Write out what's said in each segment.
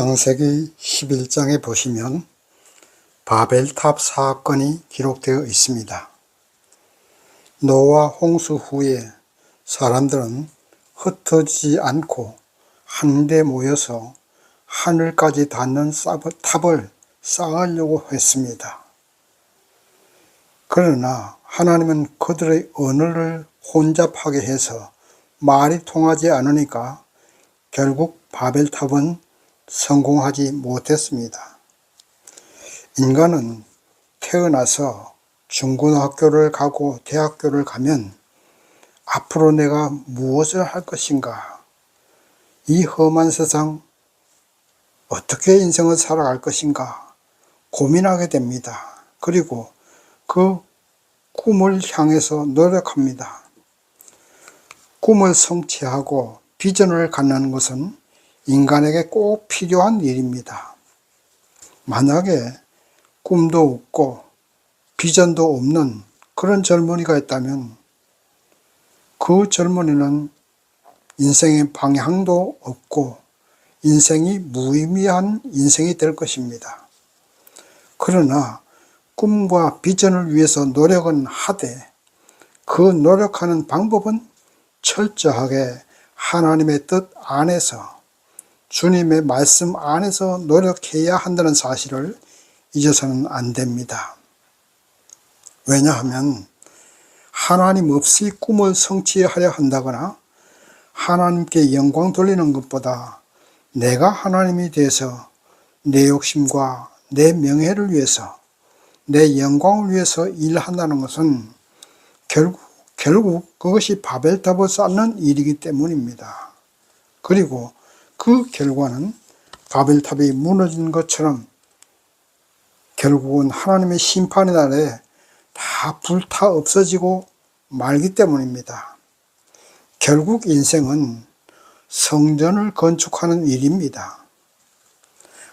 창세기 11장에 보시면 바벨탑 사건이 기록되어 있습니다. 노아 홍수 후에 사람들은 흩어지지 않고 한데 모여서 하늘까지 닿는 탑을 쌓으려고 했습니다. 그러나 하나님은 그들의 언어를 혼잡하게 해서 말이 통하지 않으니까 결국 바벨탑은 성공하지 못했습니다. 인간은 태어나서 중고등학교를 가고 대학교를 가면 앞으로 내가 무엇을 할 것인가? 이 험한 세상 어떻게 인생을 살아갈 것인가? 고민하게 됩니다. 그리고 그 꿈을 향해서 노력합니다. 꿈을 성취하고 비전을 갖는 것은 인간에게 꼭 필요한 일입니다. 만약에 꿈도 없고 비전도 없는 그런 젊은이가 있다면 그 젊은이는 인생의 방향도 없고 인생이 무의미한 인생이 될 것입니다. 그러나 꿈과 비전을 위해서 노력은 하되 그 노력하는 방법은 철저하게 하나님의 뜻 안에서 주님의 말씀 안에서 노력해야 한다는 사실을 잊어서는 안 됩니다. 왜냐하면 하나님 없이 꿈을 성취하려 한다거나 하나님께 영광 돌리는 것보다 내가 하나님이 돼서 내 욕심과 내 명예를 위해서 내 영광을 위해서 일한다는 것은 결국, 결국 그것이 바벨탑을 쌓는 일이기 때문입니다. 그리고 그 결과는 바벨탑이 무너진 것처럼 결국은 하나님의 심판의 날에 다 불타 없어지고 말기 때문입니다. 결국 인생은 성전을 건축하는 일입니다.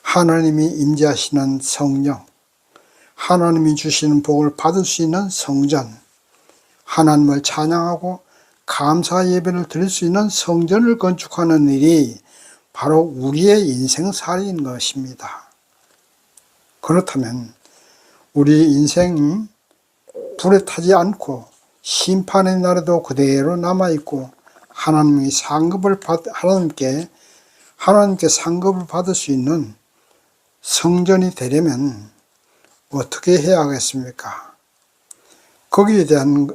하나님이 임재하시는 성령, 하나님이 주시는 복을 받을 수 있는 성전, 하나님을 찬양하고 감사 예배를 드릴 수 있는 성전을 건축하는 일이 바로 우리의 인생살이인 것입니다. 그렇다면 우리 인생이 불에 타지 않고 심판의 날에도 그대로 남아있고 하나님이 상급을 받, 하나님께, 하나님께 상급을 받을 수 있는 성전이 되려면 어떻게 해야 하겠습니까? 거기에 대한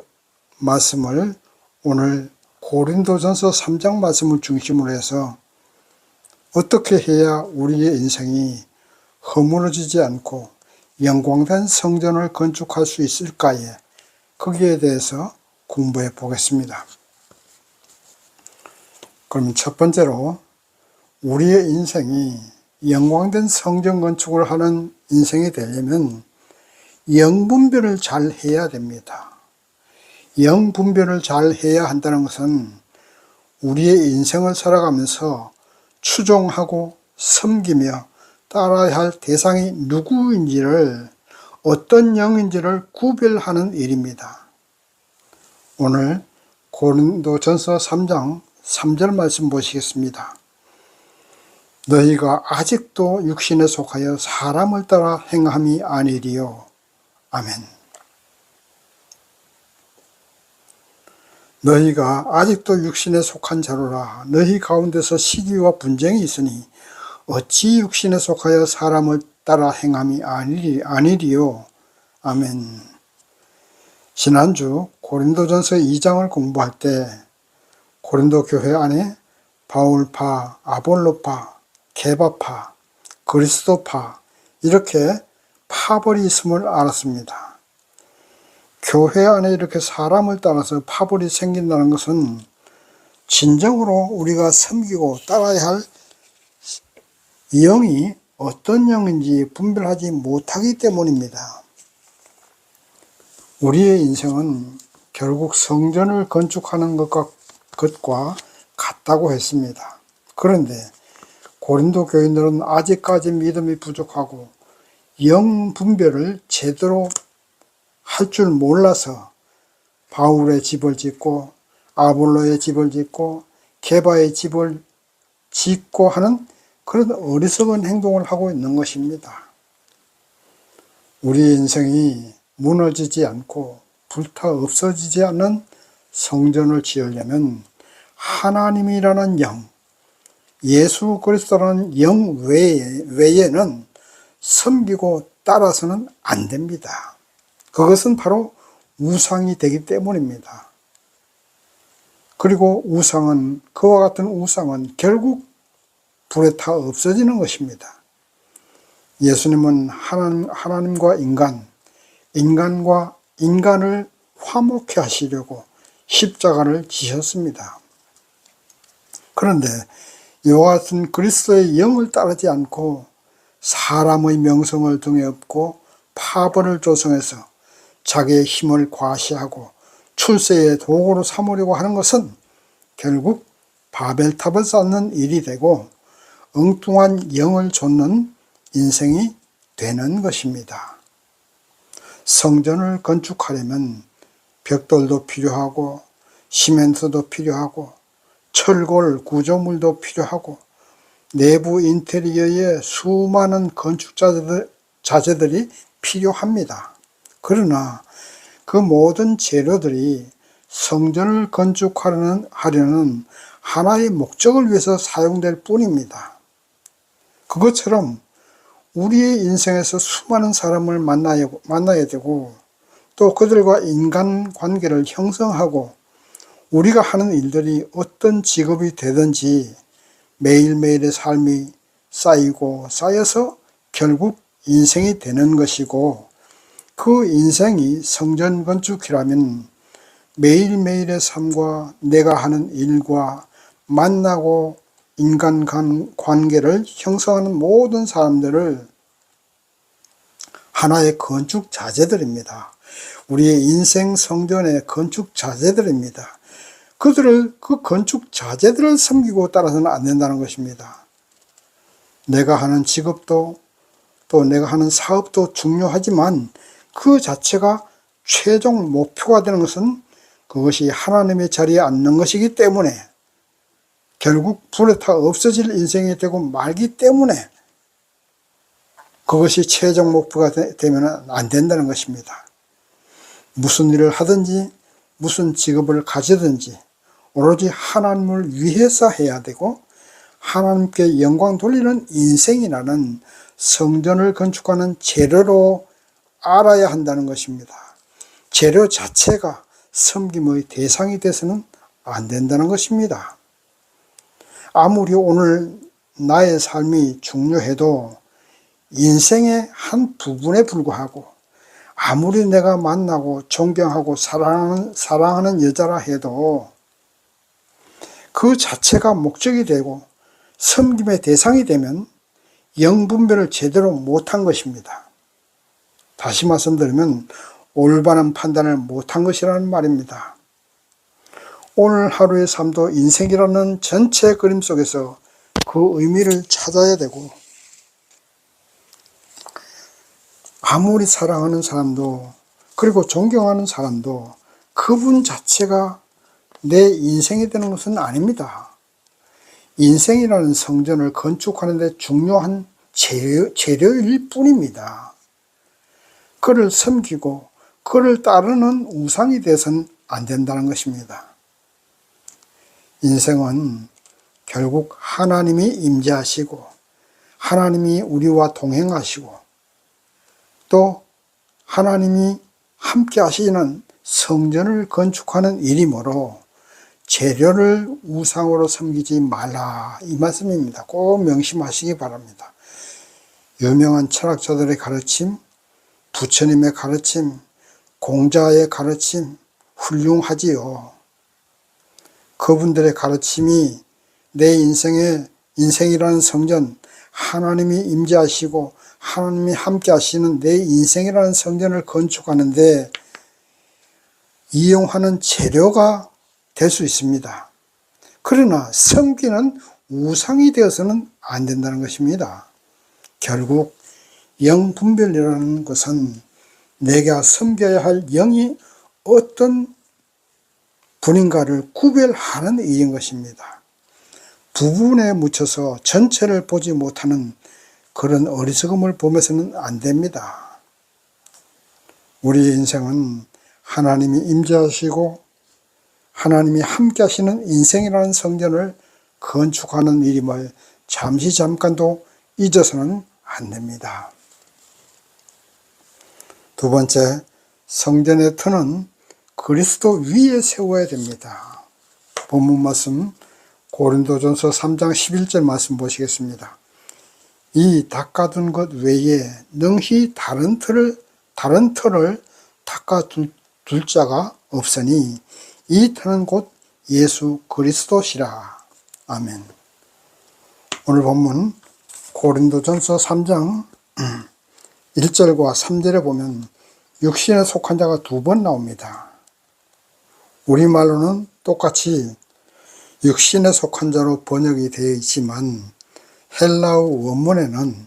말씀을 오늘 고린도전서 3장 말씀을 중심으로 해서 어떻게 해야 우리의 인생이 허물어지지 않고 영광된 성전을 건축할 수 있을까에 거기에 대해서 공부해 보겠습니다. 그럼 첫 번째로 우리의 인생이 영광된 성전 건축을 하는 인생이 되려면 영분별을 잘 해야 됩니다. 영분별을 잘 해야 한다는 것은 우리의 인생을 살아가면서 추종하고 섬기며 따라야 할 대상이 누구인지를 어떤 영인지를 구별하는 일입니다. 오늘 고린도전서 3장 3절 말씀 보시겠습니다. 너희가 아직도 육신에 속하여 사람을 따라 행함이 아니리요. 아멘. 너희가 아직도 육신에 속한 자로라 너희 가운데서 시기와 분쟁이 있으니 어찌 육신에 속하여 사람을 따라 행함이 아니리, 아니리요. 아멘. 지난주 고린도전서 2장을 공부할 때 고린도 교회 안에 바울파, 아볼로파, 개바파, 그리스도파 이렇게 파벌이 있음을 알았습니다. 교회 안에 이렇게 사람을 따라서 파벌이 생긴다는 것은 진정으로 우리가 섬기고 따라야 할 영이 어떤 영인지 분별하지 못하기 때문입니다. 우리의 인생은 결국 성전을 건축하는 것과, 같다고 했습니다. 그런데 고린도 교인들은 아직까지 믿음이 부족하고 영 분별을 제대로 할 줄 몰라서 바울의 집을 짓고 아볼로의 집을 짓고 게바의 집을 짓고 하는 그런 어리석은 행동을 하고 있는 것입니다. 우리 인생이 무너지지 않고 불타 없어지지 않는 성전을 지으려면 하나님이라는 영, 예수 그리스도라는 영 외에, 외에는 섬기고 따라서는 안 됩니다. 그것은 바로 우상이 되기 때문입니다. 그리고 우상은, 그와 같은 우상은 결국 불에 타 없어지는 것입니다. 예수님은 하나님, 하나님과 인간, 인간과 인간을 화목해 하시려고 십자가를 지셨습니다. 그런데 이와 같은 그리스도의 영을 따르지 않고 사람의 명성을 등에 업고 파벌을 조성해서 자기의 힘을 과시하고 출세의 도구로 삼으려고 하는 것은 결국 바벨탑을 쌓는 일이 되고 엉뚱한 영을 좇는 인생이 되는 것입니다. 성전을 건축하려면 벽돌도 필요하고 시멘트도 필요하고 철골 구조물도 필요하고 내부 인테리어에 수많은 건축 자재들, 자재들이 필요합니다. 그러나 그 모든 재료들이 성전을 건축하려는 하려는 하나의 목적을 위해서 사용될 뿐입니다. 그것처럼 우리의 인생에서 수많은 사람을 만나야, 만나야 되고 또 그들과 인간 관계를 형성하고 우리가 하는 일들이 어떤 직업이 되든지 매일매일의 삶이 쌓이고 쌓여서 결국 인생이 되는 것이고 그 인생이 성전 건축이라면 매일매일의 삶과 내가 하는 일과 만나고 인간 간 관계를 형성하는 모든 사람들을 하나의 건축 자재들입니다. 우리의 인생 성전의 건축 자재들입니다. 그들을 그 건축 자재들을 섬기고 따라서는 안 된다는 것입니다. 내가 하는 직업도 또 내가 하는 사업도 중요하지만 그 자체가 최종 목표가 되는 것은 그것이 하나님의 자리에 앉는 것이기 때문에 결국 불에 타 없어질 인생이 되고 말기 때문에 그것이 최종 목표가 되 면 안 된다는 것입니다. 무슨 일을 하든지 무슨 직업을 가지든지 오로지 하나님을 위해서 해야 되고 하나님께 영광 돌리는 인생이라는 성전을 건축하는 재료로 알아야 한다는 것입니다. 재료 자체가 섬김의 대상이 돼서는 안 된다는 것입니다. 아무리 오늘 나의 삶이 중요해도 인생의 한 부분에 불과하고 아무리 내가 만나고 존경하고 사랑하는, 사랑하는 여자라 해도 그 자체가 목적이 되고 섬김의 대상이 되면 영분별을 제대로 못한 것입니다. 다시 말씀드리면 올바른 판단을 못한 것이라는 말입니다. 오늘 하루의 삶도 인생이라는 전체 그림 속에서 그 의미를 찾아야 되고 아무리 사랑하는 사람도 그리고 존경하는 사람도 그분 자체가 내 인생이 되는 것은 아닙니다. 인생이라는 성전을 건축하는 데 중요한 재료, 재료일 뿐입니다. 그를 섬기고 그를 따르는 우상이 돼선 안 된다는 것입니다. 인생은 결국 하나님이 임재하시고 하나님이 우리와 동행하시고 또 하나님이 함께 하시는 성전을 건축하는 일이므로 재료를 우상으로 섬기지 말라 이 말씀입니다. 꼭 명심하시기 바랍니다. 유명한 철학자들의 가르침, 부처님의 가르침, 공자의 가르침 훌륭하지요. 그분들의 가르침이 내 인생의 인생이라는 성전 하나님이 임재하시고 하나님이 함께 하시는 내 인생이라는 성전을 건축하는데 이용하는 재료가 될 수 있습니다. 그러나 섬기는 우상이 되어서는 안 된다는 것입니다. 결국 영분별이라는 것은 내가 섬겨야 할 영이 어떤 분인가를 구별하는 일인 것입니다. 부분에 묻혀서 전체를 보지 못하는 그런 어리석음을 보면서는 안 됩니다. 우리의 인생은 하나님이 임재하시고 하나님이 함께 하시는 인생이라는 성전을 건축하는 일임을 잠시 잠깐도 잊어서는 안 됩니다. 두 번째, 성전의 터는 그리스도 위에 세워야 됩니다. 본문 말씀 고린도전서 3장 11절 말씀 보시겠습니다. 이 닦아둔 것 외에 능히 다른 틀을 다른 틀을 닦아둘 둘 자가 없으니 이 터는 곧 예수 그리스도시라. 아멘. 오늘 본문 고린도전서 3장 1절과 3절에 보면 육신에 속한 자가 두 번 나옵니다. 우리말로는 똑같이 육신에 속한 자로 번역이 되어 있지만 헬라어 원문에는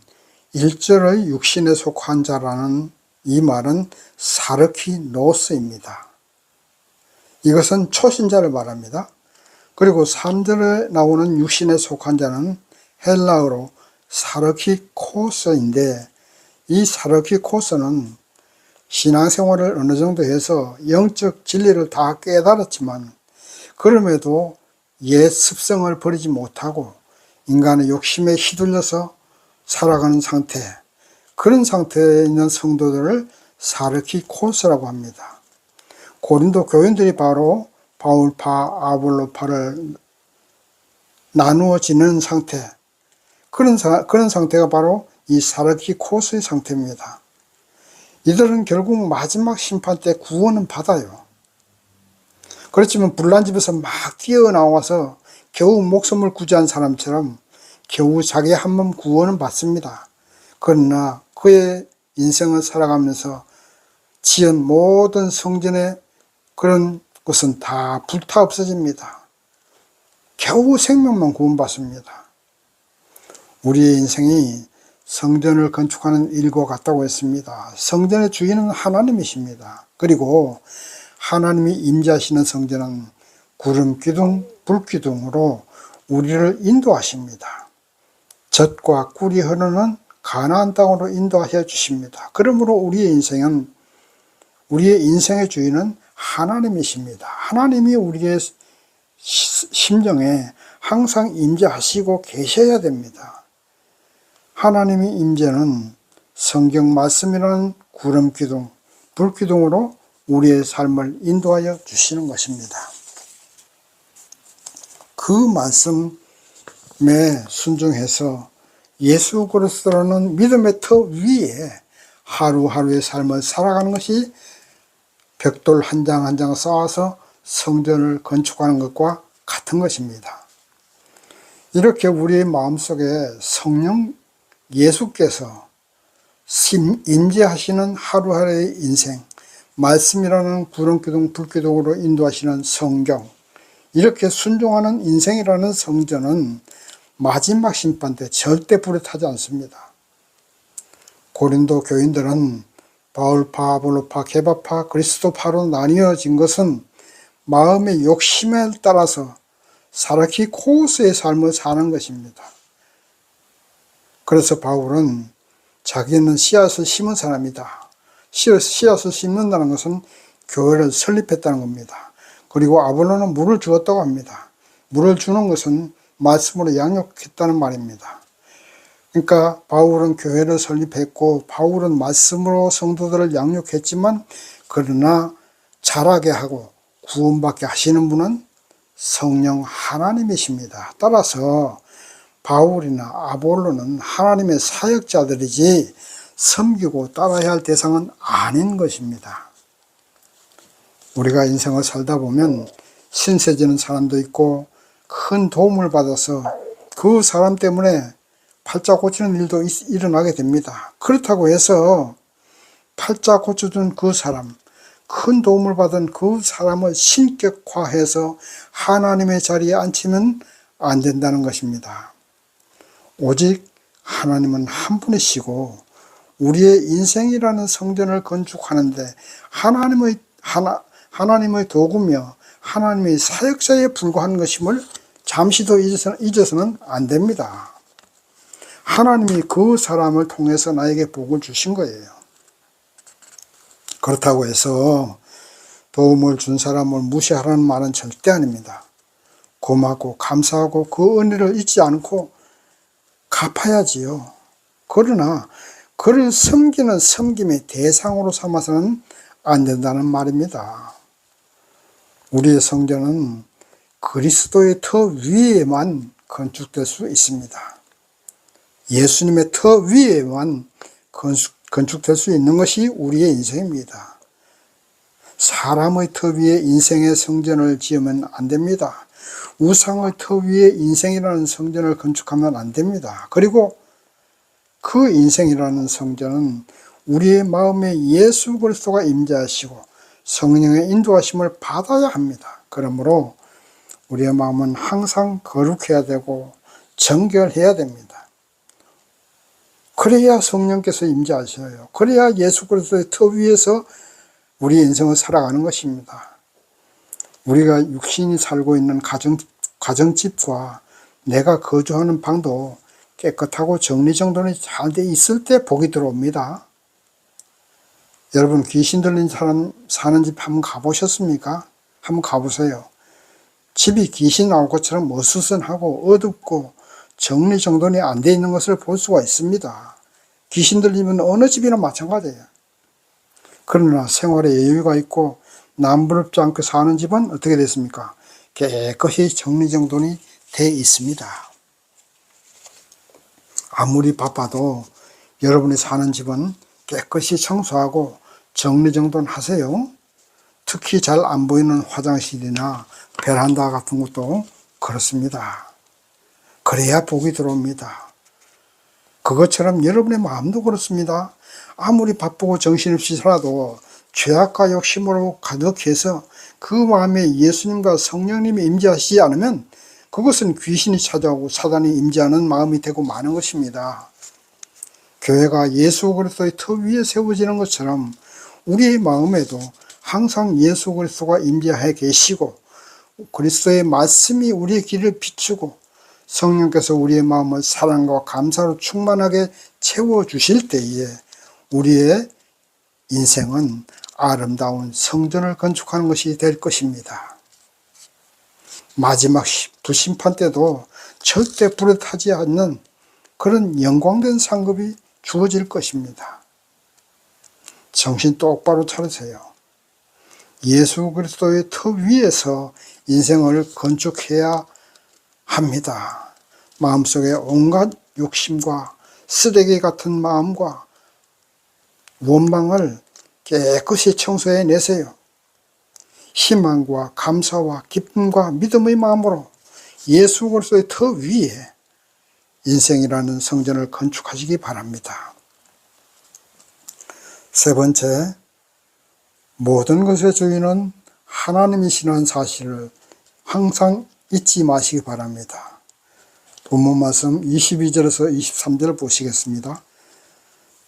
1절의 육신에 속한 자라는 이 말은 사르키 노스입니다. 이것은 초신자를 말합니다. 그리고 3절에 나오는 육신에 속한 자는 헬라어로 사르키 코스인데 이 사르키 코스는 신앙생활을 어느 정도 해서 영적 진리를 다 깨달았지만 그럼에도 옛 습성을 버리지 못하고 인간의 욕심에 휘둘려서 살아가는 상태 그런 상태에 있는 성도들을 사르키 코스라고 합니다. 고린도 교인들이 바로 바울파, 아볼로파를 나누어지는 상태 그런, 사, 그런 상태가 바로 이 사르키 코스의 상태입니다. 이들은 결국 마지막 심판 때 구원은 받아요. 그렇지만 불난 집에서 막 뛰어나와서 겨우 목숨을 구제한 사람처럼 겨우 자기 한 몸 구원은 받습니다. 그러나 그의 인생을 살아가면서 지은 모든 성전의 그런 것은 다 불타 없어집니다. 겨우 생명만 구원받습니다. 우리의 인생이 성전을 건축하는 일과 같다고 했습니다. 성전의 주인은 하나님이십니다. 그리고 하나님이 임재하시는 성전은 구름 기둥, 불 기둥으로 우리를 인도하십니다. 젖과 꿀이 흐르는 가나안 땅으로 인도하여 주십니다. 그러므로 우리의 인생은 우리의 인생의 주인은 하나님이십니다. 하나님이 우리의 심정에 항상 임재하시고 계셔야 됩니다. 하나님의 임재는 성경 말씀이라는 구름 기둥, 불 기둥으로 우리의 삶을 인도하여 주시는 것입니다. 그 말씀에 순종해서 예수 그리스도라는 믿음의 터 위에 하루하루의 삶을 살아가는 것이 벽돌 한 장 한 장 쌓아서 성전을 건축하는 것과 같은 것입니다. 이렇게 우리의 마음속에 성령 예수께서 임재하시는 하루하루의 인생, 말씀이라는 구름기둥 불기둥으로 인도하시는 성경, 이렇게 순종하는 인생이라는 성전은 마지막 심판 때 절대 불에 타지 않습니다. 고린도 교인들은 바울파, 아볼로파, 개바파, 그리스도파로 나뉘어진 것은 마음의 욕심에 따라서 사라키 코스의 삶을 사는 것입니다. 그래서 바울은 자기는 씨앗을 심은 사람이다. 씨앗을 심는다는 것은 교회를 설립했다는 겁니다. 그리고 아볼로는 물을 주었다고 합니다. 물을 주는 것은 말씀으로 양육했다는 말입니다. 그러니까 바울은 교회를 설립했고 바울은 말씀으로 성도들을 양육했지만 그러나 자라게 하고 구원받게 하시는 분은 성령 하나님이십니다. 따라서 바울이나 아볼로는 하나님의 사역자들이지 섬기고 따라야 할 대상은 아닌 것입니다. 우리가 인생을 살다 보면 신세지는 사람도 있고 큰 도움을 받아서 그 사람 때문에 팔자 고치는 일도 일어나게 됩니다. 그렇다고 해서 팔자 고쳐준 그 사람, 큰 도움을 받은 그 사람을 신격화해서 하나님의 자리에 앉히면 안 된다는 것입니다. 오직 하나님은 한 분이시고 우리의 인생이라는 성전을 건축하는데 하나님의 하나 하나님의 도구며 하나님의 사역자에 불과한 것임을 잠시도 잊어서는, 잊어서는 안 됩니다. 하나님이 그 사람을 통해서 나에게 복을 주신 거예요. 그렇다고 해서 도움을 준 사람을 무시하라는 말은 절대 아닙니다. 고맙고 감사하고 그 은혜를 잊지 않고 갚아야지요. 그러나 그를 섬기는 섬김의 대상으로 삼아서는 안 된다는 말입니다. 우리의 성전은 그리스도의 터 위에만 건축될 수 있습니다. 예수님의 터 위에만 건축 될 수 있는 것이 우리의 인생입니다. 사람의 터 위에 인생의 성전을 지으면 안 됩니다. 우상의 터 위에 인생이라는 성전을 건축하면 안 됩니다. 그리고 그 인생이라는 성전은 우리의 마음에 예수 그리스도가 임재하시고 성령의 인도하심을 받아야 합니다. 그러므로 우리의 마음은 항상 거룩해야 되고 정결해야 됩니다. 그래야 성령께서 임재하셔요. 그래야 예수 그리스도의 터 위에서 우리 인생을 살아가는 것입니다. 우리가 육신이 살고 있는 가정, 가정집과 내가 거주하는 방도 깨끗하고 정리정돈이 잘 돼 있을 때 복이 들어옵니다. 여러분 귀신 들린 사람 사는 집 한번 가보셨습니까? 한번 가보세요. 집이 귀신 나올 것처럼 어수선하고 어둡고 정리정돈이 안 돼 있는 것을 볼 수가 있습니다. 귀신 들리면 어느 집이나 마찬가지예요. 그러나 생활에 여유가 있고 남부럽지 않게 사는 집은 어떻게 됐습니까? 깨끗이 정리정돈이 돼 있습니다. 아무리 바빠도 여러분이 사는 집은 깨끗이 청소하고 정리정돈 하세요. 특히 잘 안 보이는 화장실이나 베란다 같은 것도 그렇습니다. 그래야 복이 들어옵니다. 그것처럼 여러분의 마음도 그렇습니다. 아무리 바쁘고 정신없이 살아도 죄악과 욕심으로 가득해서 그 마음에 예수님과 성령님이 임재하시지 않으면 그것은 귀신이 찾아오고 사단이 임재하는 마음이 되고 마는 것입니다. 교회가 예수 그리스도의 터 위에 세워지는 것처럼 우리의 마음에도 항상 예수 그리스도가 임재해 계시고 그리스도의 말씀이 우리의 길을 비추고 성령께서 우리의 마음을 사랑과 감사로 충만하게 채워 주실 때에 우리의 인생은 아름다운 성전을 건축하는 것이 될 것입니다. 마지막 부심판 때도 절대 불에 타지 않는 그런 영광된 상급이 주어질 것입니다. 정신 똑바로 차리세요. 예수 그리스도의 터 위에서 인생을 건축해야 합니다. 마음속에 온갖 욕심과 쓰레기 같은 마음과 원망을 깨끗이 청소해 내세요. 희망과 감사와 기쁨과 믿음의 마음으로 예수 그리스도의 터 위에 인생이라는 성전을 건축하시기 바랍니다. 세 번째, 모든 것의 주인은 하나님이시라는 사실을 항상 잊지 마시기 바랍니다. 본문 말씀 22절에서 23절 보시겠습니다.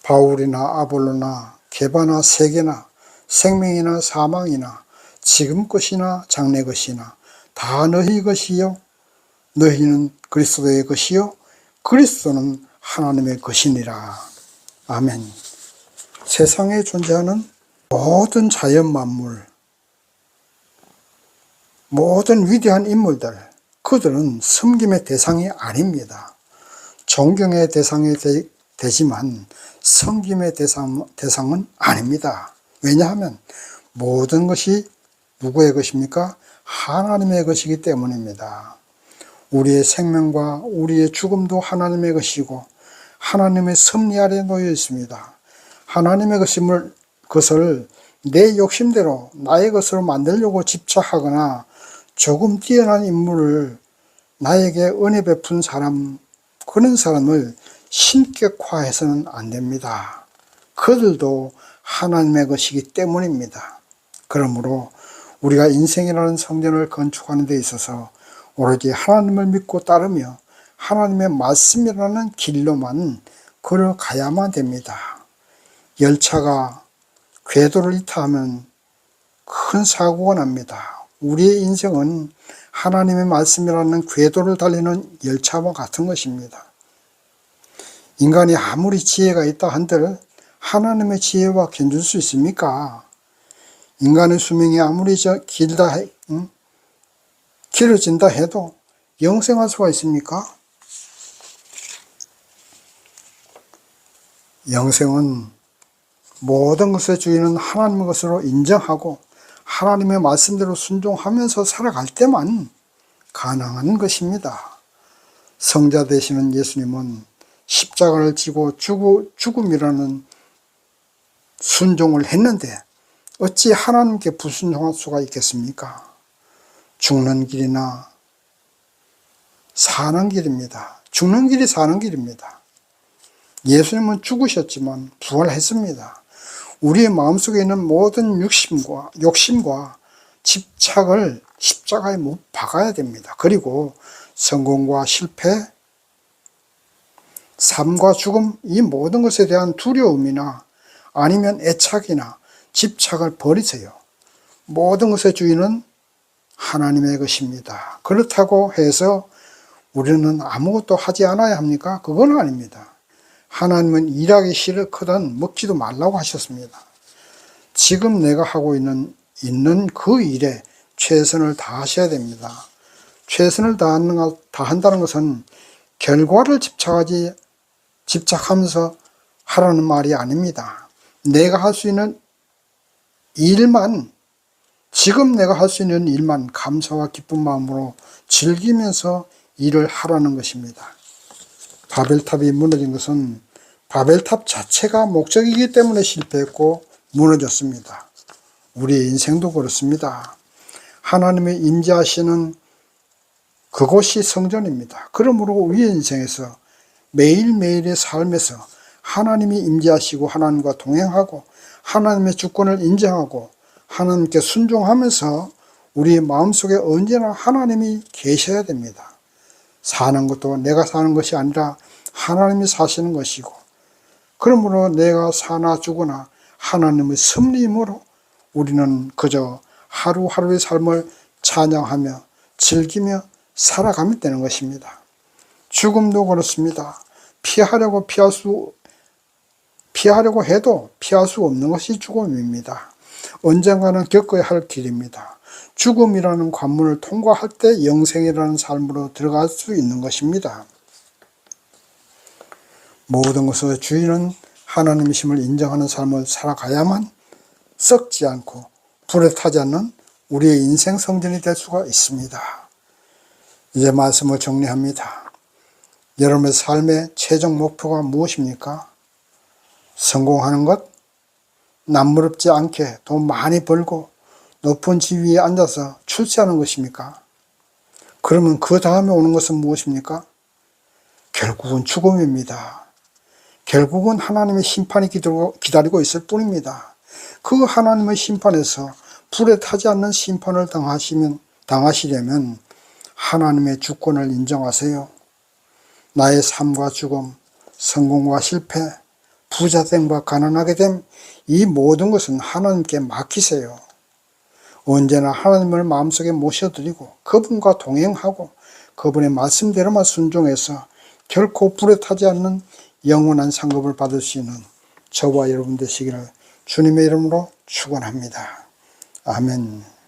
바울이나 아볼로나 개바나 세계나 생명이나 사망이나 지금 것이나 장래 것이나 다 너희 것이요 너희는 그리스도의 것이요 그리스도는 하나님의 것이니라. 아멘. 세상에 존재하는 모든 자연 만물, 모든 위대한 인물들, 그들은 섬김의 대상이 아닙니다. 존경의 대상이 되, 지만 섬김의 대상, 대상은 아닙니다. 왜냐하면 모든 것이 누구의 것입니까? 하나님의 것이기 때문입니다. 우리의 생명과 우리의 죽음도 하나님의 것이고 하나님의 섭리 아래 놓여 있습니다. 하나님의 것임을 것을 내 욕심대로 나의 것으로 만들려고 집착하거나 조금 뛰어난 인물을 나에게 은혜 베푼 사람 그런 사람을 신격화해서는 안 됩니다. 그들도 하나님의 것이기 때문입니다. 그러므로 우리가 인생이라는 성전을 건축하는 데 있어서 오로지 하나님을 믿고 따르며 하나님의 말씀이라는 길로만 걸어가야만 됩니다. 열차가 궤도를 이탈하면 큰 사고가 납니다. 우리의 인생은 하나님의 말씀이라는 궤도를 달리는 열차와 같은 것입니다. 인간이 아무리 지혜가 있다 한들 하나님의 지혜와 견줄 수 있습니까? 인간의 수명이 아무리 저 길다, 해- 응? 길어진다 해도 영생할 수가 있습니까? 영생은 모든 것의 주인은 하나님의 것으로 인정하고 하나님의 말씀대로 순종하면서 살아갈 때만 가능한 것입니다. 성자 되시는 예수님은 십자가를 지고 죽, 죽음 이라는 순종을 했는데 어찌 하나님께 불순종할 수가 있겠습니까? 죽는 길이나 사는 길입니다. 죽는 길이 사는 길입니다. 예수님은 죽으셨지만 부활했습니다. 우리의 마음속에 있는 모든 욕심과 욕심과 집착을 십자가에 못 박아야 됩니다. 그리고 성공과 실패, 삶과 죽음 이 모든 것에 대한 두려움이나 아니면 애착이나 집착을 버리세요. 모든 것의 주인은 하나님의 것입니다. 그렇다고 해서 우리는 아무것도 하지 않아야 합니까? 그건 아닙니다. 하나님은 일하기 싫거든 먹지도 말라고 하셨습니다. 지금 내가 하고 있는, 있는 그 일에 최선을 다하셔야 됩니다. 최선을 다한다는 것은 결과를 집착하지, 집착하면서 하라는 말이 아닙니다. 내가 할 수 있는 일만, 지금 내가 할 수 있는 일만 감사와 기쁜 마음으로 즐기면서 일을 하라는 것입니다. 바벨탑이 무너진 것은 바벨탑 자체가 목적이기 때문에 실패했고 무너졌습니다. 우리의 인생도 그렇습니다. 하나님의 임재하시는 그곳이 성전입니다. 그러므로 우리의 인생에서 매일매일의 삶에서 하나님이 임재하시고 하나님과 동행하고 하나님의 주권을 인정하고 하나님께 순종하면서 우리의 마음속에 언제나 하나님이 계셔야 됩니다. 사는 것도 내가 사는 것이 아니라 하나님이 사시는 것이고 그러므로 내가 사나 죽으나 하나님의 섭리임으로 우리는 그저 하루하루의 삶을 찬양하며 즐기며 살아가면 되는 것입니다. 죽음도 그렇습니다. 피하려고 피할 수 피하려고 해도 피할 수 없는 것이 죽음입니다. 언젠가는 겪어야 할 길입니다. 죽음이라는 관문을 통과할 때 영생이라는 삶으로 들어갈 수 있는 것입니다. 모든 것의 주인은 하나님이심을 인정하는 삶을 살아가야만 썩지 않고 불에 타지 않는 우리의 인생 성전이 될 수가 있습니다. 이제 말씀을 정리합니다. 여러분의 삶의 최종 목표가 무엇입니까? 성공하는 것? 남무럽지 않게 돈 많이 벌고 높은 지위에 앉아서 출세하는 것입니까? 그러면 그 다음에 오는 것은 무엇입니까? 결국은 죽음입니다. 결국은 하나님의 심판이 기다리고- 있을 뿐입니다. 그 하나님의 심판에서 불에 타지 않는 심판을 당하시면, 당하시려면 하나님의 주권을 인정하세요. 나의 삶과 죽음, 성공과 실패, 부자됨과 가난하게 됨, 이 모든 것은 하나님께 맡기세요. 언제나 하나님을 마음속에 모셔드리고 그분과 동행하고 그분의 말씀대로만 순종해서 결코 불에 타지 않는 영원한 상급을 받을 수 있는 저와 여러분 되시기를 주님의 이름으로 축원합니다. 아멘.